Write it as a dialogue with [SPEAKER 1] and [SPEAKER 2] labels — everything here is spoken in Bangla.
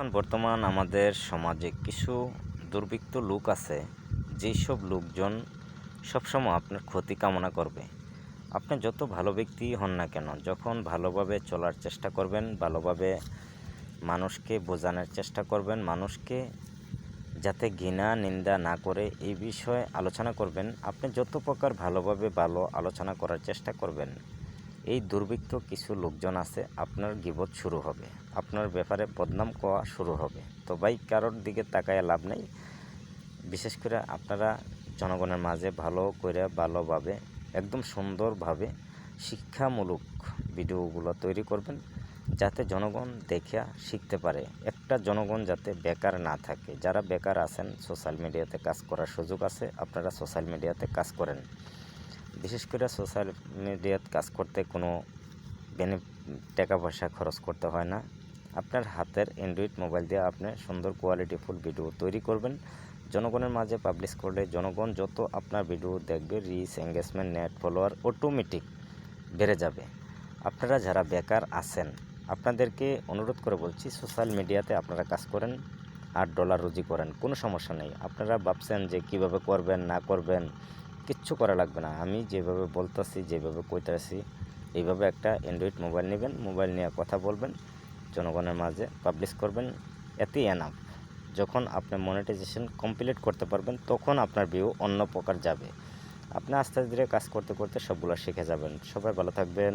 [SPEAKER 1] এখন বর্তমান আমাদের সমাজে কিছু দুর্বৃত্ত লোক আছে যেই সব লোকজন সবসময় আপনার ক্ষতি কামনা করবে। আপনি যত ভালো ব্যক্তি হন না কেন, যখন ভালোভাবে চলার চেষ্টা করবেন, ভালোভাবে মানুষকে বোঝানোর চেষ্টা করবেন, মানুষকে যাতে ঘৃণা, নিন্দা না করে এই বিষয়ে আলোচনা করবেন, আপনি যত প্রকার ভালোভাবে ভালো আলোচনা করার চেষ্টা করবেন এই দুর্ভিক্ষ কিছু লোকজন আছে, আপনার গিবত শুরু হবে। আপনার ব্যাপারে বদনাম করা শুরু হবে। তো ভাই, কারোর দিকে তাকায় লাভ নেই। বিশেষ করে আপনারা জনগণের মাঝে ভালো করে ভালোভাবে, একদম সুন্দরভাবে শিক্ষামূলক ভিডিওগুলো তৈরি করবেন, যাতে জনগণ দেখে শিখতে পারে। একটা জনগণ যাতে বেকার না থাকে। যারা বেকার আছেন সোশ্যাল মিডিয়াতে কাজ করার সুযোগ আছে, আপনারা সোশ্যাল মিডিয়াতে কাজ করেন। বিশেষ করে সোশ্যাল মিডিয়াতে কাজ করতে কোনো বেনে টাকা পয়সা খরচ করতে হয় না। আপনার হাতের অ্যান্ড্রয়েড মোবাইল দিয়ে আপনি সুন্দর কোয়ালিটিফুল ভিডিও তৈরি করবেন। জনগণের মাঝে পাবলিশ করলে জনগণ যত আপনার ভিডিও দেখবে reach engagement net follower automatic বেড়ে যাবে। আপনারা যারা বেকার আছেন, আপনাদেরকে অনুরোধ করে বলছি সোশ্যাল মিডিয়াতে আপনারা কাজ করেন, আট ডলার রুজি করেন, কোনো সমস্যা নেই। আপনারা ভাবছেন যে কীভাবে করবেন, না করবেন কিচ্ছু করা লাগবে না। আমি যেভাবে বলতেছি, যেভাবে কইতাছি, এইভাবে একটা অ্যান্ড্রয়েড মোবাইল নেবেন মোবাইল নিয়ে কথা বলবেন, জনগণের মাঝে পাবলিশ করবেন, এতেই এনাফ যখন আপনি মনিটাইজেশন কমপ্লিট করতে পারবেন, তখন আপনার ভিউ অন্য প্রকার যাবে। আপনি আস্তে আস্তে কাজ করতে করতে সবগুলো শিখে যাবেন। সবাই ভালো থাকবেন।